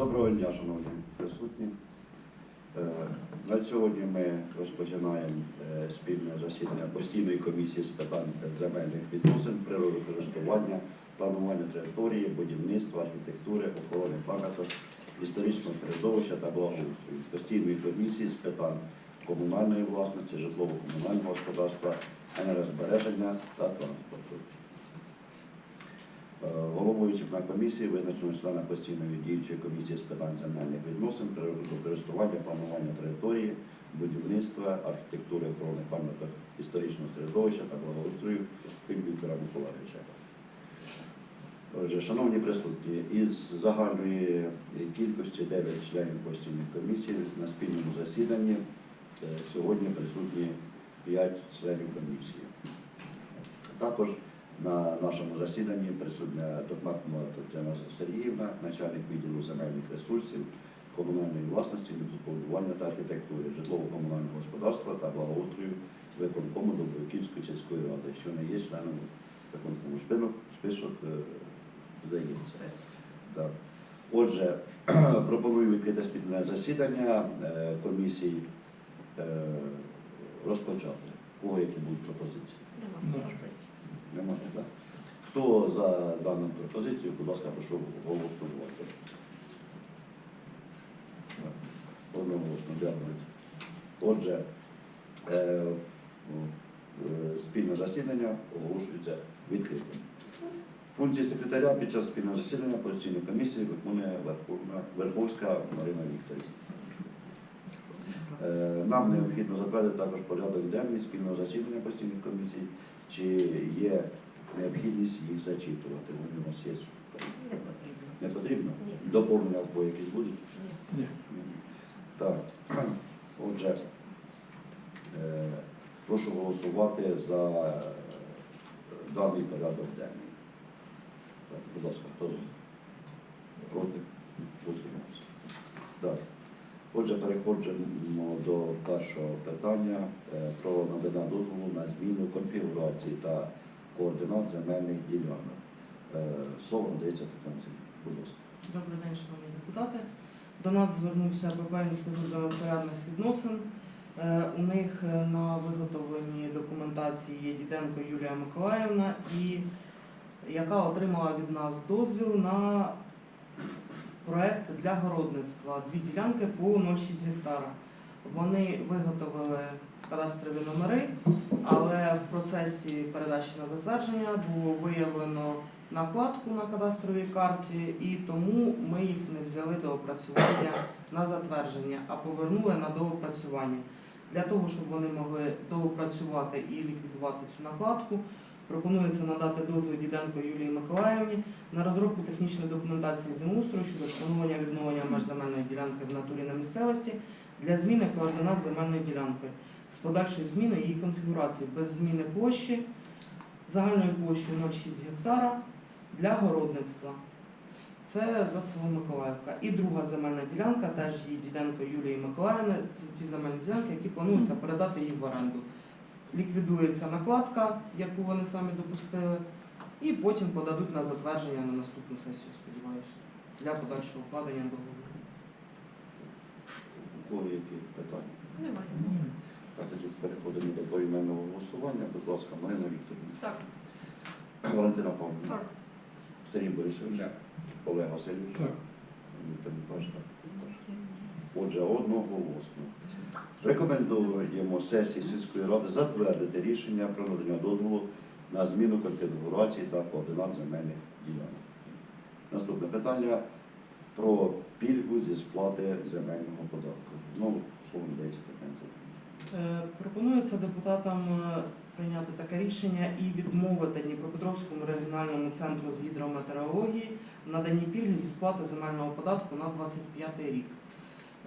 Доброго дня, шановні присутні. Е, На сьогодні ми розпочинаємо е, спільне засідання постійної комісії з питань земельних відносин, природокористування, планування території, будівництва, архітектури, охорони пам'яток, історичного середовища та благоустрою, постійної комісії з питань комунальної власності, житлово-комунального господарства, енергозбереження та транспорту. Е, Головуючим на комісії визначено члена постійної діючої комісії з питань земельних відносин, природокористування, планування території, будівництва, архітектури, охорони пам'яток історичного середовища та благоустрою Віктора Миколаївича. Отже, шановні присутні, із загальної кількості 9 членів постійної комісії на спільному засіданні е, сьогодні присутні 5 членів комісії. Також на нашому засіданні присутня Токмакова Тетяна Сергіївна, начальник відділу земельних ресурсів, комунальної власності, містобудування та архітектури, житлово-комунального господарства та благоустрою виконкому Добровиківської сільської ради, що не є членом виконкому спинок, список е, здається. Отже, пропоную відкрити спільне засідання е, комісії е, розпочати. Кого які будуть пропозиції? Хто за дану пропозицію, будь ласка, прошу голосувати. Одноголосно, дякую. Отже, е, е, спільне засідання оголошується відкритим. Функції секретаря під час спільного засідання постійної комісії виконує Верховна- Верховська Марина Вікторівна. Е, Нам необхідно затвердити також порядок денний спільного засідання постійних комісій, чи є необхідність їх зачитувати. Вони у нас є. Не потрібно? Ні. Доповнення або якісь будуть? Ні. Так. Отже, е, прошу голосувати за е, даний порядок денний. Так, будь ласка, хто проти? Утримався. Так. Отже, переходимо до першого питання е, про надання дозволу на зміну конфігурації та координат земельних ділянок. Е, Слово надається Тетяні. Будь ласка. Добрий день, шановні депутати. До нас звернувся БП Інститут землепорядних відносин. Е, У них е, на виготовленні документації є Діденко Юлія Миколаївна, яка отримала від нас дозвіл на проект для городництва. Дві ділянки по 0,6 гектара. Вони виготовили кадастрові номери, але в процесі передачі на затвердження було виявлено накладку на кадастровій карті, і тому ми їх не взяли до опрацювання на затвердження, а повернули на доопрацювання. Для того, щоб вони могли доопрацювати і ліквідувати цю накладку, пропонується надати дозвіл Діденко Юлії Миколаївні на розробку технічної документації землеустрою щодо встановлення відновлення меж земельної ділянки в натурі на місцевості для зміни координат земельної ділянки з подальшої зміни її конфігурації без зміни площі загальною площею 0,6 гектара для городництва. Це за село Миколаївка. І друга земельна ділянка, теж її Діденко Юлії Миколаївни, це ті земельні ділянки, які плануються передати їй в оренду. Ліквідується накладка, яку вони самі допустили, і потім подадуть на затвердження на наступну сесію, сподіваюся, для подальшого вкладення договору. У кого які питання? Немає. Так, тоді переходимо до поіменного голосування. Будь ласка, Марина Вікторівна. Так. Валентина Павлівна. Так. Сергій Борисович. Олег Васильович. Так. Віктор Миколаївич. Отже, одноголосно. Рекомендуємо сесії сільської ради затвердити рішення про надання дозволу на зміну конфігурації та координат земельних ділянок. Наступне питання про пільгу зі сплати земельного податку. Знову слово надається Тетяні. Е, Пропонується депутатам е, прийняти таке рішення і відмовити Дніпропетровському регіональному центру з гідрометеорології в наданні пільги зі сплати земельного податку на 25 рік.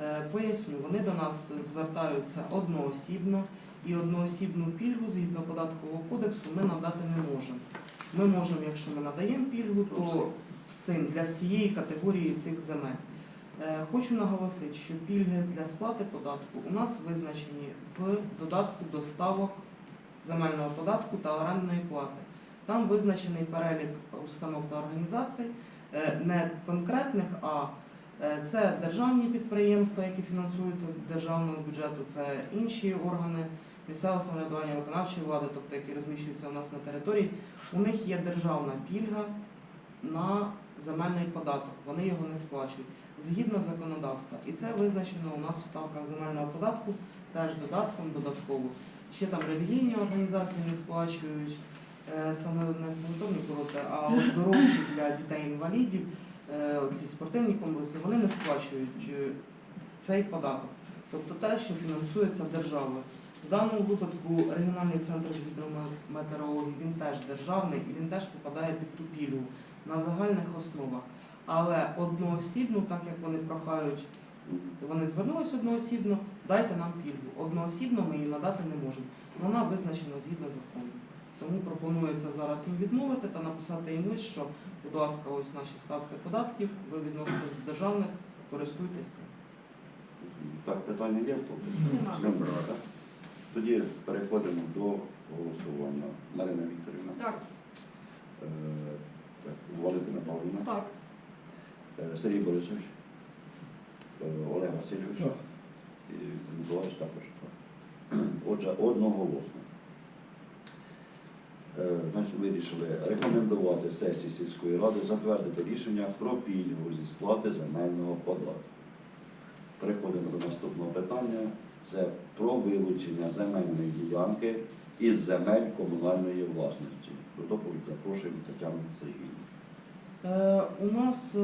Е, Поясню, вони до нас звертаються одноосібно і одноосібну пільгу згідно податкового кодексу ми надати не можемо. Ми можемо, якщо ми надаємо пільгу, то всім для всієї категорії цих земель. Е, Хочу наголосити, що пільги для сплати податку у нас визначені в додатку до ставок земельного податку та орендної плати. Там визначений перелік установ та організацій, е, не конкретних, а Е, Це державні підприємства, які фінансуються з державного бюджету, це інші органи місцевого самоврядування, виконавчої влади, тобто які розміщуються у нас на території. У них є державна пільга на земельний податок. Вони його не сплачують згідно законодавства. І це визначено у нас в ставках земельного податку теж додатком додатково. Ще там релігійні організації не сплачують е, не санаторні курорти, а оздоровчі для дітей-інвалідів, е, ці спортивні комплекси, вони не сплачують е, цей податок. Тобто те, що фінансується державою. В даному випадку регіональний центр гідрометеорології він теж державний і він теж попадає під ту пільгу на загальних основах. Але одноосібно, так як вони прохають, вони звернулися одноосібно, дайте нам пільгу. Одноосібно ми її надати не можемо. Вона визначена згідно закону. Тому пропонується зараз їм відмовити та написати їм лист, що, будь ласка, ось наші ставки податків, ви відноситесь до державних, користуйтесь тим. Так, питання є в тому? Нема. Нема, так? Тоді переходимо до голосування. Марина Вікторівна. Так. Е, так, Валентина Павлівна. Так. Сергій Борисович. Олег Васильович. І Миколаївич також. Отже, одноголосно. Значить, вирішили рекомендувати сесії сільської ради затвердити рішення про пільгу зі сплати земельного податку. Переходимо до наступного питання. Це про вилучення земельної ділянки із земель комунальної власності. До доповідь запрошуємо Тетяну Сергіївну. Е, У нас е,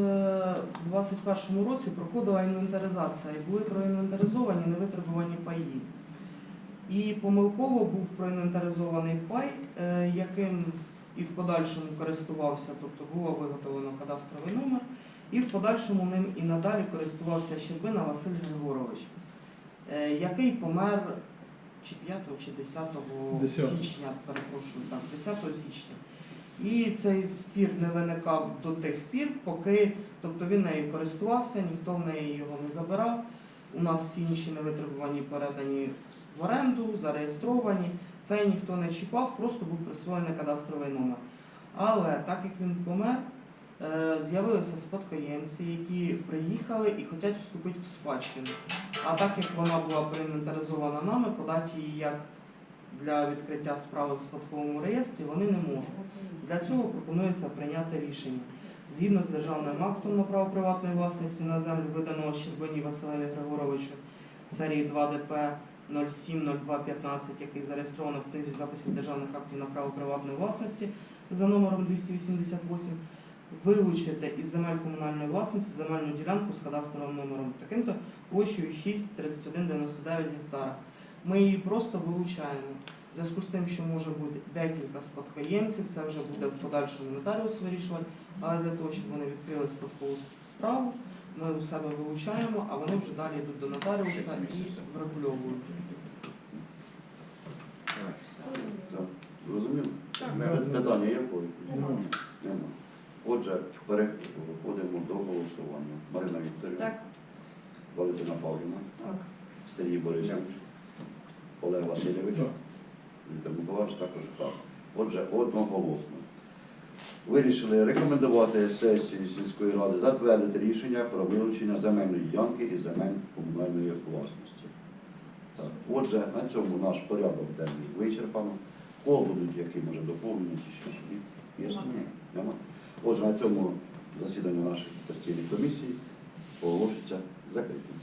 в 2021 році проходила інвентаризація і були проінвентаризовані невитребувані паї. І помилково був проінвентаризований пай, е, яким і в подальшому користувався, тобто було виготовлено кадастровий номер, і в подальшому ним і надалі користувався Щербина Василь Григорович, який помер чи 5 чи 10 Десятого. січня, перепрошую, так, 10 січня. І цей спір не виникав до тих пір, поки тобто він нею користувався, ніхто в неї його не забирав. У нас всі інші невитребувані передані в оренду, зареєстровані. Цей ніхто не чіпав, просто був присвоєний кадастровий номер. Але так як він помер, е, з'явилися спадкоємці, які приїхали і хочуть вступити в спадщину. А так як вона була проінвентаризована нами, подати її як для відкриття справи в спадковому реєстрі вони не можуть. Для цього пропонується прийняти рішення. Згідно з державним актом на право приватної власності на землю, виданого Щербині Василеві Григоровичу серії 2 ДП 070215, який зареєстровано в книзі записів державних актів на право приватної власності за номером 288, вилучити із земель комунальної власності земельну ділянку з кадастровим номером таким-то площею 63199 гектара. Ми її просто вилучаємо. В зв'язку з тим, що може бути декілька спадкоємців, це вже буде в подальшому нотаріус вирішувати, але для того, щоб вони відкрили спадкову справу, ми у себе вилучаємо, а вони вже далі йдуть до нотаріуса і врегульовують. Так, Зрозуміло? Так. Питання є в когось? Нема. Нема. Отже, переходимо до голосування. Марина Вікторівна. Так. Валентина Павлівна. Так. Сергій Борисович. Олег Васильович. Віктор Миколаївич також так. Отже, одноголосно. Вирішили рекомендувати сесії сільської ради затвердити рішення про вилучення земельної ділянки із земель комунальної власності. Так. Отже, на цьому наш порядок денний вичерпано. Кого будуть які може доповнення чи ще? Ні? Нема. Отже, на цьому засідання нашої постійної комісії оголошується закритим.